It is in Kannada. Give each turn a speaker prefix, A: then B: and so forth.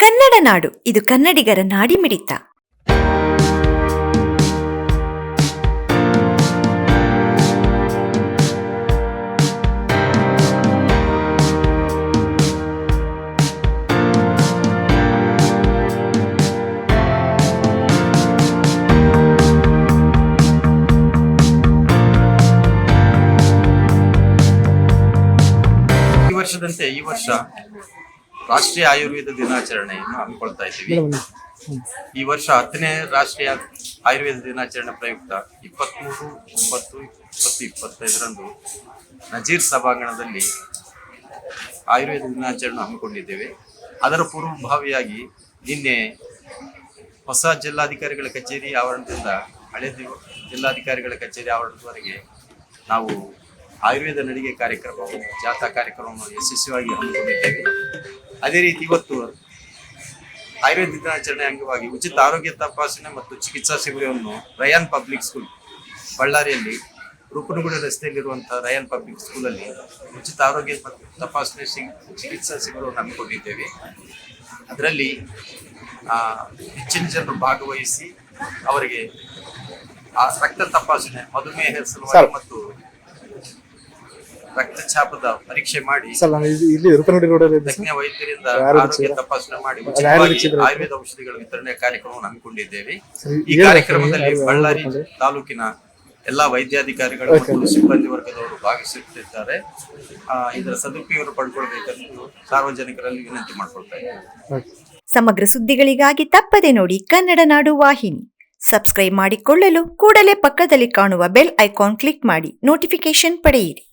A: ಕನ್ನಡ ನಾಡು ಇದು ಕನ್ನಡಿಗರ ನಾಡಿಮಿಡಿತ
B: ಈ ವರ್ಷದಂತೆ ಈ ವರ್ಷ ರಾಷ್ಟ್ರೀಯ ಆಯುರ್ವೇದ ದಿನಾಚರಣೆಯನ್ನು ಹಮ್ಮಿಕೊಳ್ತಾ ಇದ್ದೀವಿ. ಈ ವರ್ಷ ಹತ್ತನೇ ರಾಷ್ಟ್ರೀಯ ಆಯುರ್ವೇದ ದಿನಾಚರಣೆ ಪ್ರಯುಕ್ತ ಇಪ್ಪತ್ಮೂರು ಒಂಬತ್ತು ಇಪ್ಪತ್ತು ಇಪ್ಪತ್ತೈದರಂದು ನಜೀರ್ ಸಭಾಂಗಣದಲ್ಲಿ ಆಯುರ್ವೇದ ದಿನಾಚರಣೆ ಹಮ್ಮಿಕೊಂಡಿದ್ದೇವೆ. ಅದರ ಪೂರ್ವಭಾವಿಯಾಗಿ ನಿನ್ನೆ ಹೊಸ ಜಿಲ್ಲಾಧಿಕಾರಿಗಳ ಕಚೇರಿ ಆವರಣದಿಂದ ಹಳೆ ಜಿಲ್ಲಾಧಿಕಾರಿಗಳ ಕಚೇರಿ ಆವರಣದವರೆಗೆ ನಾವು ಆಯುರ್ವೇದ ನಡಿಗೆ ಕಾರ್ಯಕ್ರಮವನ್ನು ಜಾಥಾ ಕಾರ್ಯಕ್ರಮವನ್ನು ಯಶಸ್ವಿಯಾಗಿ ಹಮ್ಮಿಕೊಂಡಿದ್ದೇವೆ. ಅದೇ ರೀತಿ ಇವತ್ತು ಆಯುರ್ವೇದ ದಿನಾಚರಣೆ ಅಂಗವಾಗಿ ಉಚಿತ ಆರೋಗ್ಯ ತಪಾಸಣೆ ಮತ್ತು ಚಿಕಿತ್ಸಾ ಶಿಬಿರವನ್ನು ರಯಾನ್ ಪಬ್ಲಿಕ್ ಸ್ಕೂಲ್ ಬಳ್ಳಾರಿಯಲ್ಲಿ ರೂಪನಗುಡಿ ರಸ್ತೆಯಲ್ಲಿರುವಂತಹ ರಯಾನ್ ಪಬ್ಲಿಕ್ ಸ್ಕೂಲಲ್ಲಿ ಉಚಿತ ಆರೋಗ್ಯ ತಪಾಸಣೆ ಚಿಕಿತ್ಸಾ ಶಿಬಿರವನ್ನು ಹಮ್ಮಿಕೊಂಡಿದ್ದೇವೆ. ಅದರಲ್ಲಿ ಹೆಚ್ಚಿನ ಜನರು ಭಾಗವಹಿಸಿ ಅವರಿಗೆ ಆ ರಕ್ತ ತಪಾಸಣೆ ಮಧುಮೇಹ ಸಲುವಾಗಿ ಮತ್ತು ರಕ್ತಚಾಪದ ಪರೀಕ್ಷೆ ಮಾಡಿ
C: ಸರ್ ನಾನು ಇಲ್ಲಿ- ಇಲ್ಲಿ ರೂಪನಗುಡಿ ರೋಡಲ್ಲಿ ಇದ್ದೆ
B: ತಜ್ಞ ವೈದ್ಯರಿಂದ
C: ಆರೋಗ್ಯ.
B: ತಪಾಸಣೆ ಮಾಡಿ ಉಚಿತವಾಗಿ ಆಯುರ್ವೇದ ಔಷಧಿಗಳ ವಿತರಣೆ ಕಾರ್ಯಕ್ರಮವನ್ನು ಹಮ್ಮಿಕೊಂಡಿದ್ದೇವೆ.
C: ಸರಿ,
B: ಈ
C: ಏನು
B: ಕಾರ್ಯಕ್ರಮದಲ್ಲಿ ಬಳ್ಳಾರಿ? ತಾಲೂಕಿನ ಎಲ್ಲಾ ವೈದ್ಯಾಧಿಕಾರಿಗಳು ಮತ್ತು ಸಿಬ್ಬಂದಿ ವರ್ಗದವರು ಭಾಗವಹಿಸುತ್ತಿದ್ದಾರೆ. ಆ, ಇದರ ಸದುಪಯೋಗ ಪಡ್ಕೊಳ್ಬೇಕೆಂದು ಸಾರ್ವಜನಿಕರಲ್ಲಿ ವಿನಂತಿ ಮಾಡ್ಕೊಳ್ತಾ
A: ಸಮಗ್ರ ಸುದ್ದಿಗಳಿಗಾಗಿ ತಪ್ಪದೆ ನೋಡಿ ಕನ್ನಡ ನಾಡು ವಾಹಿನಿ. ಸಬ್ಸ್ಕ್ರೈಬ್ ಮಾಡಿಕೊಳ್ಳಲು ಕೂಡಲೇ ಪಕ್ಕದಲ್ಲಿ ಕಾಣುವ ಬೆಲ್ ಐಕಾನ್ ಕ್ಲಿಕ್ ಮಾಡಿ ನೋಟಿಫಿಕೇಶನ್ ಪಡೆಯಿರಿ.